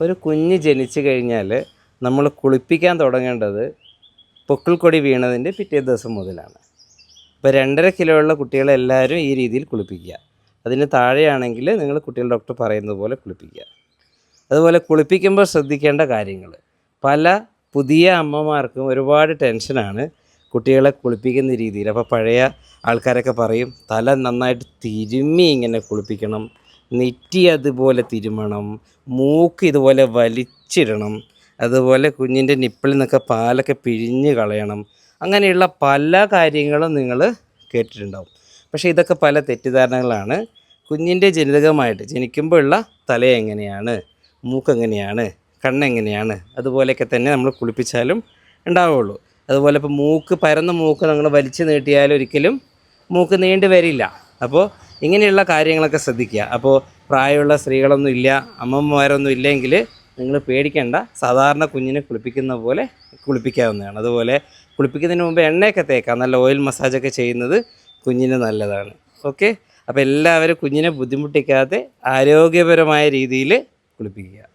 ഒരു കുഞ്ഞ് ജനിച്ചു കഴിഞ്ഞാൽ നമ്മൾ കുളിപ്പിക്കാൻ തുടങ്ങേണ്ടത് പൊക്കിൾക്കൊടി വീണതിന്റെ പിറ്റേ ദിവസം മുതലാണ്. ഇപ്പോൾ രണ്ടര കിലോ ഉള്ള കുട്ടികളെ എല്ലാവരും ഈ രീതിയിൽ കുളിപ്പിക്കുക. അതിന് താഴെയാണെങ്കിൽ നിങ്ങൾ കുട്ടികൾ ഡോക്ടർ പറയുന്നത് പോലെ കുളിപ്പിക്കുക. അതുപോലെ കുളിപ്പിക്കുമ്പോൾ ശ്രദ്ധിക്കേണ്ട കാര്യങ്ങൾ പല പുതിയ അമ്മമാർക്കും ഒരുപാട് ടെൻഷനാണ് കുട്ടികളെ കുളിപ്പിക്കുന്ന രീതിയിൽ. അപ്പോൾ പഴയ ആൾക്കാരൊക്കെ പറയും തല നന്നായിട്ട് തിരുമ്മി ഇങ്ങനെ കുളിപ്പിക്കണം നെറ്റി അതുപോലെ തിരുമണം മൂക്ക് ഇതുപോലെ വലിച്ചിടണം അതുപോലെ കുഞ്ഞിന്റെ നിപ്പിളിൽ നിന്നൊക്കെ പാലൊക്കെ പിഴിഞ്ഞ് കളയണം. അങ്ങനെയുള്ള പല കാര്യങ്ങളും നിങ്ങൾ കേട്ടിട്ടുണ്ടാവും. പക്ഷേ ഇതൊക്കെ പല തെറ്റിദ്ധാരണകളാണ്. കുഞ്ഞിന്റെ ജനിതകമായിട്ട് ജനിക്കുമ്പോഴുള്ള തല എങ്ങനെയാണ് മൂക്ക് എങ്ങനെയാണ് കണ്ണെങ്ങനെയാണ് അതുപോലെയൊക്കെ തന്നെ നമ്മൾ കുളിപ്പിച്ചാലും ഉണ്ടാവുള്ളൂ. അതുപോലെ ഇപ്പോൾ മൂക്ക് പരന്ന മൂക്ക് നമ്മൾ വലിച്ചു നീട്ടിയാൽ ഒരിക്കലും മൂക്ക് നീണ്ടു വരില്ല. അപ്പോൾ ഇങ്ങനെയുള്ള കാര്യങ്ങളൊക്കെ ശ്രദ്ധിക്കുക. അപ്പോൾ പ്രായമുള്ള സ്ത്രീകളൊന്നും ഇല്ല അമ്മമ്മമാരൊന്നും ഇല്ലെങ്കിൽ നിങ്ങൾ പേടിക്കേണ്ട. സാധാരണ കുഞ്ഞിനെ കുളിപ്പിക്കുന്ന പോലെ കുളിപ്പിക്കാവുന്നതാണ്. അതുപോലെ കുളിപ്പിക്കുന്നതിന് മുമ്പ് എണ്ണയൊക്കെ തേക്കാം നല്ല ഓയിൽ മസാജൊക്കെ ചെയ്യുന്നത് കുഞ്ഞിന് നല്ലതാണ്. ഓക്കെ അപ്പോൾ എല്ലാവരും കുഞ്ഞിനെ ബുദ്ധിമുട്ടിക്കാതെ ആരോഗ്യപരമായ രീതിയിൽ കുളിപ്പിക്കുക.